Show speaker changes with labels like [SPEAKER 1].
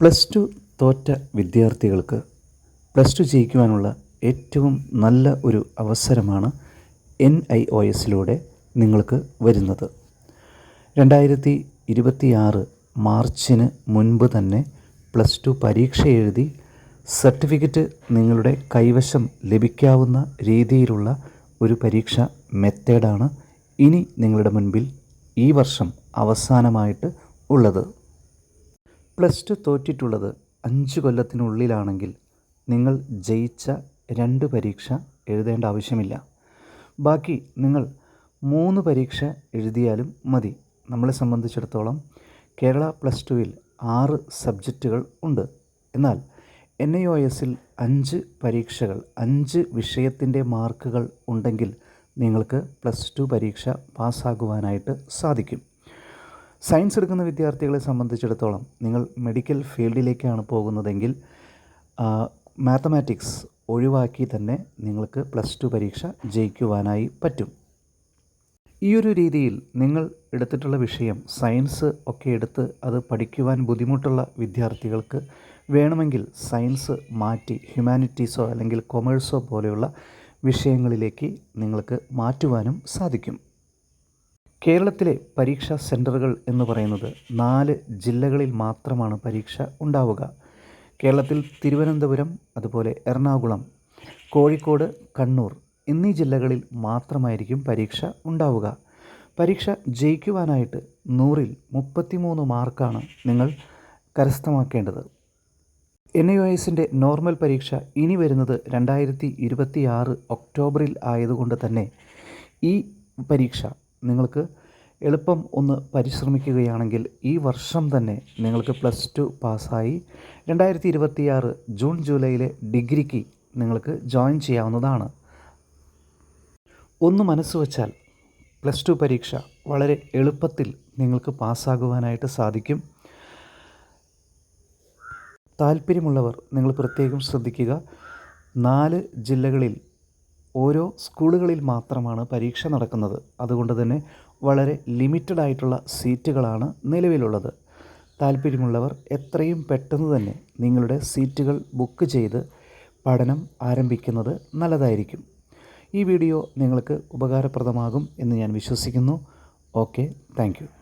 [SPEAKER 1] Plus two തോറ്റ വിദ്യാർത്ഥികൾക്ക് plus two ജയിക്കുവാനുള്ള ഏറ്റവും നല്ല ഒരു അവസരമാണ് എൻ ഐ ഒ എസിലൂടെ നിങ്ങൾക്ക് വരുന്നത്. രണ്ടായിരത്തി ഇരുപത്തിയാറ് മാർച്ചിന് മുൻപ് തന്നെ പ്ലസ് ടു പരീക്ഷ എഴുതി സർട്ടിഫിക്കറ്റ് നിങ്ങളുടെ കൈവശം ലഭിക്കാവുന്ന രീതിയിലുള്ള ഒരു പരീക്ഷ മെത്തേഡാണ് ഇനി നിങ്ങളുടെ മുൻപിൽ ഈ വർഷം അവസാനമായിട്ട് ഉള്ളത്. പ്ലസ് ടു തോറ്റിട്ടുള്ളത് അഞ്ച് കൊല്ലത്തിനുള്ളിലാണെങ്കിൽ നിങ്ങൾ ജയിച്ച രണ്ട് പരീക്ഷ എഴുതേണ്ട ആവശ്യമില്ല. ബാക്കി നിങ്ങൾ മൂന്ന് പരീക്ഷ എഴുതിയാലും മതി. നമ്മളെ സംബന്ധിച്ചിടത്തോളം കേരള പ്ലസ് ടുവിൽ ആറ് സബ്ജക്റ്റുകൾ ഉണ്ട്. എന്നാൽ എൻ ഐ ഒ എസിൽ അഞ്ച് പരീക്ഷകൾ അഞ്ച് വിഷയത്തിന്റെ മാർക്കുകൾ ഉണ്ടെങ്കിൽ നിങ്ങൾക്ക് പ്ലസ് ടു പരീക്ഷ പാസ്സാകുവാനായിട്ട് സാധിക്കും. സയൻസ് എടുക്കുന്ന വിദ്യാർത്ഥികളെ സംബന്ധിച്ചിടത്തോളം നിങ്ങൾ മെഡിക്കൽ ഫീൽഡിലേക്കാണ് പോകുന്നതെങ്കിൽ മാത്തമാറ്റിക്സ് ഒഴിവാക്കി തന്നെ നിങ്ങൾക്ക് പ്ലസ് ടു പരീക്ഷ ജയിക്കുവാനായി പറ്റും. ഈ ഒരു രീതിയിൽ നിങ്ങൾ എടുത്തിട്ടുള്ള വിഷയം സയൻസ് ഒക്കെ എടുത്ത് അത് പഠിക്കുവാൻ ബുദ്ധിമുട്ടുള്ള വിദ്യാർത്ഥികൾക്ക് വേണമെങ്കിൽ സയൻസ് മാറ്റി ഹ്യൂമാനിറ്റീസോ അല്ലെങ്കിൽ കൊമേഴ്സോ പോലെയുള്ള വിഷയങ്ങളിലേക്ക് നിങ്ങൾക്ക് മാറ്റുവാനും സാധിക്കും. കേരളത്തിലെ പരീക്ഷാ സെന്ററുകൾ എന്ന് പറയുന്നത് നാല് ജില്ലകളിൽ മാത്രമാണ് പരീക്ഷ ഉണ്ടാവുക. കേരളത്തിൽ തിരുവനന്തപുരം അതുപോലെ എറണാകുളം കോഴിക്കോട് കണ്ണൂർ എന്നീ ജില്ലകളിൽ മാത്രമായിരിക്കും പരീക്ഷ ഉണ്ടാവുക. പരീക്ഷ ജയിക്കുവാനായിട്ട് നൂറിൽ മുപ്പത്തിമൂന്ന് മാർക്കാണ് നിങ്ങൾ കരസ്ഥമാക്കേണ്ടത്. എൻ ഒ എസിന്റെ നോർമൽ പരീക്ഷ ഇനി വരുന്നത് രണ്ടായിരത്തി ഇരുപത്തി ആറ് ഒക്ടോബറിൽ ആയതുകൊണ്ട് തന്നെ ഈ പരീക്ഷ നിങ്ങൾക്ക് എളുപ്പം ഒന്ന് പരിശ്രമിക്കുകയാണെങ്കിൽ ഈ വർഷം തന്നെ നിങ്ങൾക്ക് പ്ലസ് ടു പാസ്സായി രണ്ടായിരത്തി ഇരുപത്തിയാറ് ജൂൺ ജൂലൈയിലെ ഡിഗ്രിക്ക് നിങ്ങൾക്ക് ജോയിൻ ചെയ്യാവുന്നതാണ്. ഒന്ന് മനസ്സ് വച്ചാൽ പ്ലസ് ടു പരീക്ഷ വളരെ എളുപ്പത്തിൽ നിങ്ങൾക്ക് പാസ്സാകുവാനായിട്ട് സാധിക്കും. താല്പര്യമുള്ളവർ നിങ്ങൾ പ്രത്യേകം ശ്രദ്ധിക്കുക. നാല് ജില്ലകളിൽ ഓരോ സ്കൂളുകളിൽ മാത്രമാണ് പരീക്ഷ നടക്കുന്നത്. അതുകൊണ്ട് തന്നെ വളരെ ലിമിറ്റഡ് ആയിട്ടുള്ള സീറ്റുകളാണ് നിലവിലുള്ളത്. താല്പര്യമുള്ളവർ എത്രയും പെട്ടെന്ന് തന്നെ നിങ്ങളുടെ സീറ്റുകൾ ബുക്ക് ചെയ്ത് പഠനം ആരംഭിക്കുന്നത് നല്ലതായിരിക്കും. ഈ വീഡിയോ നിങ്ങൾക്ക് ഉപകാരപ്രദമാകും എന്ന് ഞാൻ വിശ്വസിക്കുന്നു. Okay thank